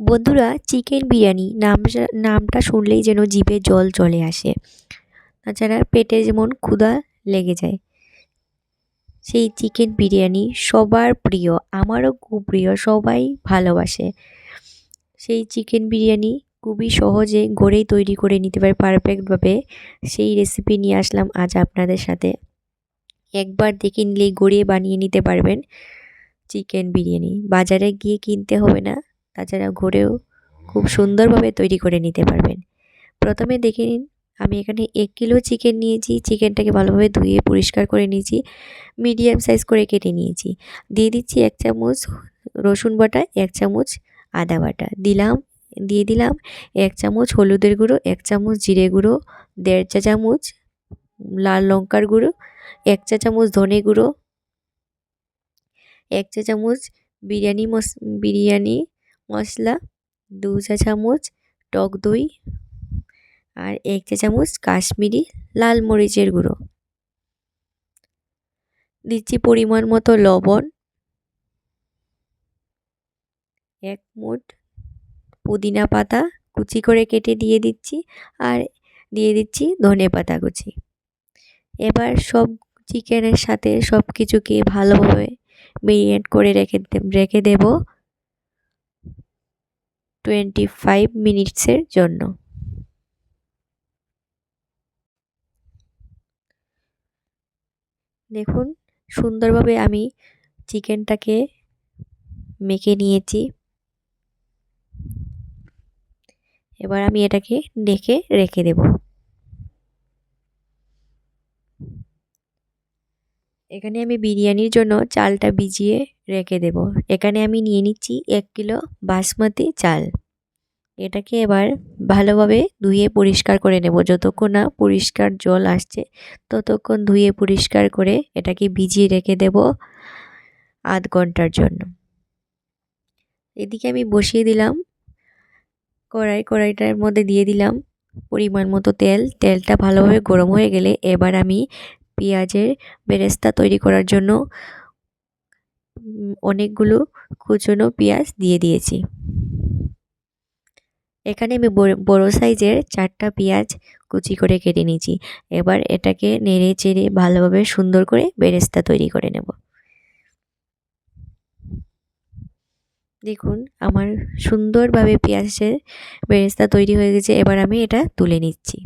বন্ধুরা চিকেন বিরিয়ানি নাম নামটা শুনলেই যেন জিভে জল চলে আসে। তাছাড়া পেটে যেমন ক্ষুধা লেগে যায়। সেই চিকেন বিরিয়ানি সবার প্রিয়, আমারও খুব প্রিয়, সবাই ভালোবাসে। সেই চিকেন বিরিয়ানি খুবই সহজে গড়েই তৈরি করে নিতে পারে পারফেক্টভাবে সেই রেসিপি নিয়ে আসলাম আজ আপনাদের সাথে। একবার দেখে নিলেই গড়িয়ে বানিয়ে নিতে পারবেন চিকেন বিরিয়ানি। বাজারে গিয়ে কিনতে হবে না। তাছাড়া ঘরেও খুব সুন্দরভাবে তৈরি করে নিতে পারবেন। প্রথমে দেখে নিন, আমি এখানে এক কিলো চিকেন নিয়েছি, চিকেনটাকে ভালোভাবে ধুয়ে পরিষ্কার করে নিয়েছি, মিডিয়াম সাইজ করে কেটে নিয়েছি। দিয়ে দিচ্ছি এক চামচ রসুন বাটা, এক চামচ আদা বাটা। দিলাম, দিয়ে দিলাম এক চামচ হলুদের গুঁড়ো, এক চামচ জিরে গুঁড়ো, দেড় চা চামচ লাল লঙ্কার গুঁড়ো, এক চা চামচ ধনে গুঁড়ো, এক চা চামচ বিরিয়ানি মশ বিরিয়ানি মশলা, দু চা চামচ টক দই আর এক চা চামচ কাশ্মীরি লাল মরিচের গুঁড়ো। দিচ্ছি পরিমাণ মতো লবণ। এক মুঠ পুদিনা পাতা কুচি করে কেটে দিয়ে দিচ্ছি আর দিয়ে দিচ্ছি ধনে পাতা কুচি। এবার সব চিকেনের সাথে সব কিছুকে ভালোভাবে মেরিনেট করে রেখে রেখে দেব। টোয়েন্টি ফাইভ মিনিটসের জন্য। দেখুন, সুন্দরভাবে আমি চিকেনটাকে মেখে নিয়েছি। এবার আমি এটাকে ডেকে রেখে দেব। এখানে আমি বিরিয়ানির জন্য চালটা ভিজিয়ে রেখে দেব। এখানে আমি নিয়ে নিচ্ছি এক কিলো বাসমতি চাল। এটাকে এবার ভালোভাবে ধুয়ে পরিষ্কার করে নেব। যতক্ষণ না পরিষ্কার জল আসছে, ততক্ষণ ধুয়ে পরিষ্কার করে এটাকে ভিজিয়ে রেখে দেব আধ ঘণ্টার জন্য। এদিকে আমি বসিয়ে দিলাম, কড়াই কড়াইটার মধ্যে দিয়ে দিলাম পরিমাণ মতো তেল। তেলটা ভালোভাবে গরম হয়ে গেলে এবার আমি পেঁয়াজের বেরেস্তা তৈরি করার জন্য অনেকগুলো কুচনো পেঁয়াজ দিয়ে দিয়েছি। এখানে আমি বড় সাইজের চারটা পেঁয়াজ কুচি করে কেটে নিয়েছি। এবার এটাকে নেড়ে চেড়ে ভালোভাবে সুন্দর করে বেরেস্তা তৈরি করে নেব। দেখুন, আমার সুন্দরভাবে পেঁয়াজের বেরেস্তা তৈরি হয়ে গেছে। এবার আমি এটা তুলে নিচ্ছি।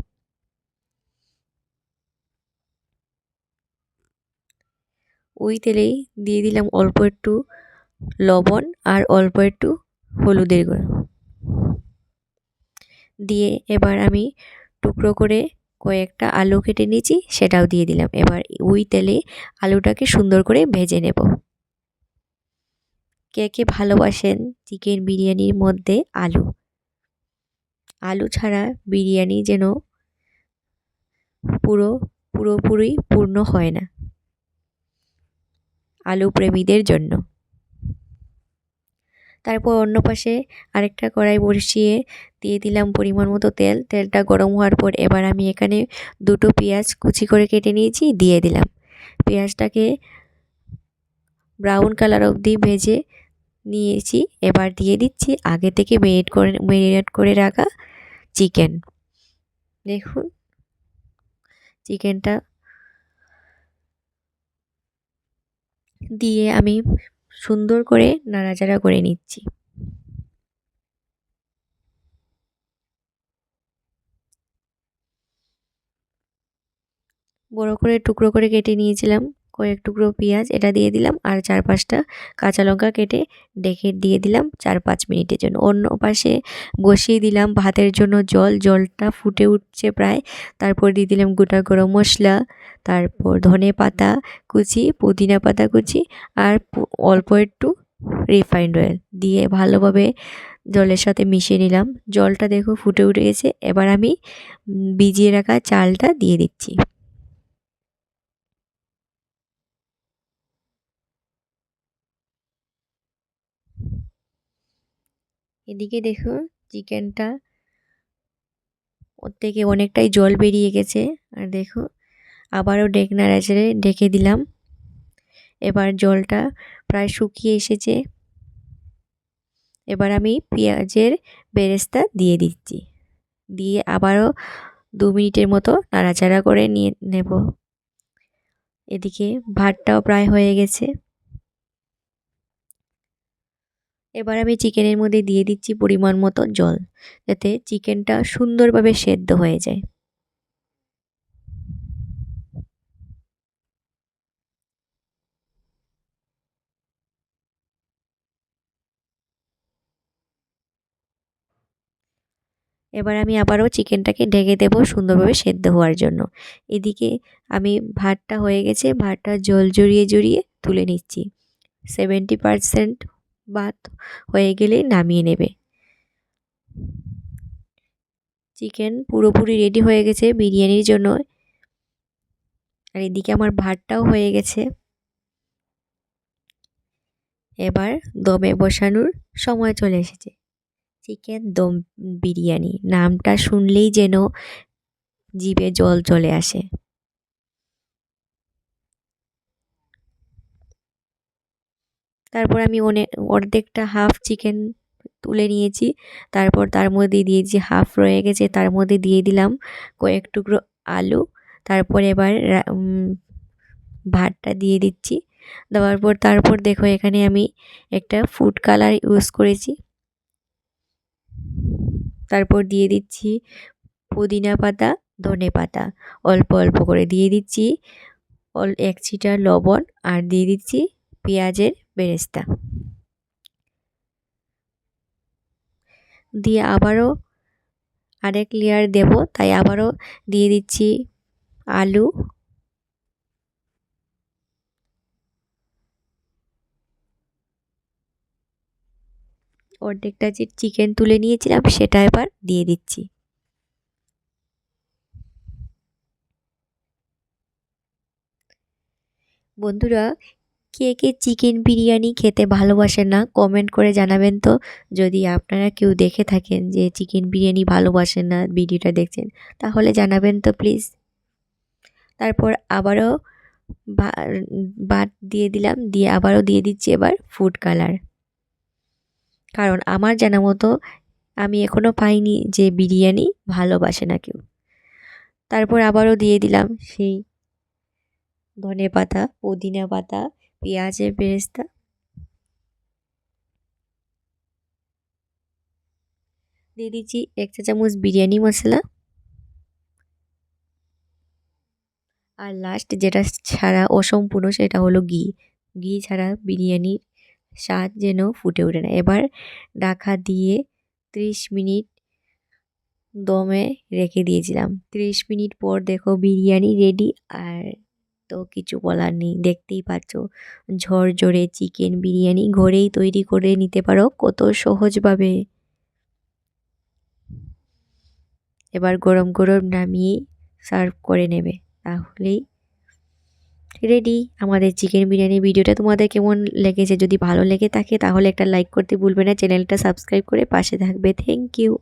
ওই তেলেই দিয়ে দিলাম অল্প একটু লবণ আর অল্প একটু হলুদের গুঁড়ো। দিয়ে এবার আমি টুকরো করে কয়েকটা আলু কেটে নিয়েছি, সেটাও দিয়ে দিলাম। এবার ওই তেলে আলুটাকে সুন্দর করে ভেজে নেব। কে কে ভালোবাসেন চিকেন বিরিয়ানির মধ্যে আলু? আলু ছাড়া বিরিয়ানি যেন পুরো, পুরোপুরি পূর্ণ হয় না। আলু প্রেমীদের জন্য। তারপর অন্য পাশে আরেকটা কড়াই বসিয়ে দিয়ে দিলাম পরিমাণ মতো তেল। তেলটা গরম হওয়ার পর এবার আমি এখানে দুটো পেঁয়াজ কুচি করে কেটে নিয়েছি, দিয়ে দিলাম। পেঁয়াজটাকে ব্রাউন কালার অবধি ভেজে নিয়েছি। এবার দিয়ে দিচ্ছি আগে থেকে মেরিনেট করে মেরিনেট করে রাখা চিকেন। দেখুন, চিকেনটা দিয়ে আমি সুন্দর করে নাড়াচাড়া করে নিচ্ছি। বড় করে টুকরো করে কেটে নিয়েছিলাম। কয়েক টুকরো পেঁয়াজ এটা দিয়ে দিলাম আর চার পাঁচটা কাঁচা লঙ্কা কেটে ডেকে দিয়ে দিলাম চার পাঁচ মিনিটের জন্য। অন্য পাশে বসিয়ে দিলাম ভাতের জন্য জল, জলটা ফুটে উঠছে প্রায়। তারপর দিয়ে দিলাম গোটা গরম মশলা, তারপর ধনে পাতা কুচি, পুদিনা পাতা কুচি আর অল্প একটু রিফাইন্ড অয়েল দিয়ে ভালোভাবে জলের সাথে মিশিয়ে নিলাম। জলটা দেখো ফুটে উঠে গেছে। এবার আমি ভিজিয়ে রাখা চালটা দিয়ে দিচ্ছি। এদিকে দেখো চিকেনটা ওর থেকে অনেকটাই জল বেরিয়ে গেছে। আর দেখো আবারও ডেক নাড়াচাড়ে ঢেকে দিলাম। এবার জলটা প্রায় শুকিয়ে এসেছে। এবার আমি পেঁয়াজের বেরেস্তা দিয়ে দিচ্ছি। দিয়ে আবারও দু মিনিটের মতো নাড়াচাড়া করে নিয়ে নেব। এদিকে ভাতটাও প্রায় হয়ে গেছে। এবার আমি চিকেনের মধ্যে দিয়ে দিচ্ছি পরিমাণ মতো জল, যাতে চিকেনটা সুন্দরভাবে সেদ্ধ হয়ে যায়। এবার আমি আবারও চিকেনটাকে ঢেকে দেবো সুন্দরভাবে সেদ্ধ হওয়ার জন্য। এদিকে আমি ভাতটা হয়ে গেছে, ভাতটা জল জড়িয়ে জড়িয়ে তুলে নিচ্ছি। সেভেন্টি পারসেন্ট ভাত হয়ে গেলে নামিয়ে নেবে। চিকেন পুরোপুরি রেডি হয়ে গেছে বিরিয়ানির জন্য। আর এদিকে আমার ভাতটাও হয়ে গেছে। এবার দমে বসানোর সময় চলে এসেছে। চিকেন দম, বিরিয়ানি নামটা শুনলেই যেন জিভে জল চলে আসে। তারপর আমি অর্ধেকটা হাফ চিকেন তুলে নিয়েছি। তারপর তার মধ্যে দিয়েছি হাফ রয়ে গেছে, তার মধ্যে দিয়ে দিলাম কয়েক টুকরো আলু। তারপর এবার ভাতটা দিয়ে দিচ্ছি। দেওয়ার পর তারপর দেখো এখানে আমি একটা ফুড কালার ইউজ করেছি। তারপর দিয়ে দিচ্ছি পুদিনা পাতা, ধনে পাতা। অল্প অল্প করে দিয়ে দিচ্ছি। এক ছিটা লবণ আর দিয়ে দিচ্ছি পেঁয়াজের বেরেস্তা। দিয়ে আবারও আরেক লেয়ার দেব, তাই আবারও দিয়ে দিচ্ছি আলু। অর্ধেকটা যে চিকেন তুলে নিয়েছিলাম, সেটা এবার দিয়ে দিচ্ছি। বন্ধুরা কে কে চিকেন বিরিয়ানি খেতে ভালোবাসেন না কমেন্ট করে জানাবেন তো। যদি আপনারা কেউ দেখে থাকেন যে চিকেন বিরিয়ানি ভালোবাসেন না, ভিডিওটা দেখছেন, তাহলে জানাবেন তো প্লিজ তারপর আবারও ভাত দিয়ে দিলাম, দিয়ে আবারও দিয়ে দিচ্ছি এবার ফুড কালার কারণ আমার জানা মতো আমি এখনও পাইনি যে বিরিয়ানি ভালোবাসে না কেউ। তারপর আবারও দিয়ে দিলাম সেই ধনে পাতা, পুদিনা পাতা পেঁয়াজের বেরেস্তা। দিয়ে দিচ্ছি এক চা চামচ বিরিয়ানি মশলা। আর লাস্ট যেটা ছাড়া অসম্পূর্ণ সেটা হলো ঘি। ঘি ছাড়া বিরিয়ানির স্বাদ যেন ফুটে ওঠে না। এবার ডাকা দিয়ে ত্রিশ মিনিট দমে রেখে দিয়েছিলাম। ত্রিশ মিনিট পর দেখো বিরিয়ানি রেডি আর তো কিছু বলার নেই। দেখতেই পাচ্ছ, ঝরঝরে চিকেন বিরিয়ানি ঘরেই তৈরি করে নিতে পারো কত সহজভাবে। এবার গরম গরম নামিয়ে সার্ভ করে নেবে। তাহলেই রেডি আমাদের চিকেন বিরিয়ানি ভিডিওটা তোমাদের কেমন লেগেছে? যদি ভালো লেগে থাকে তাহলে একটা লাইক করতে ভুলবে না। চ্যানেলটা সাবস্ক্রাইব করে পাশে থাকবে। Thank you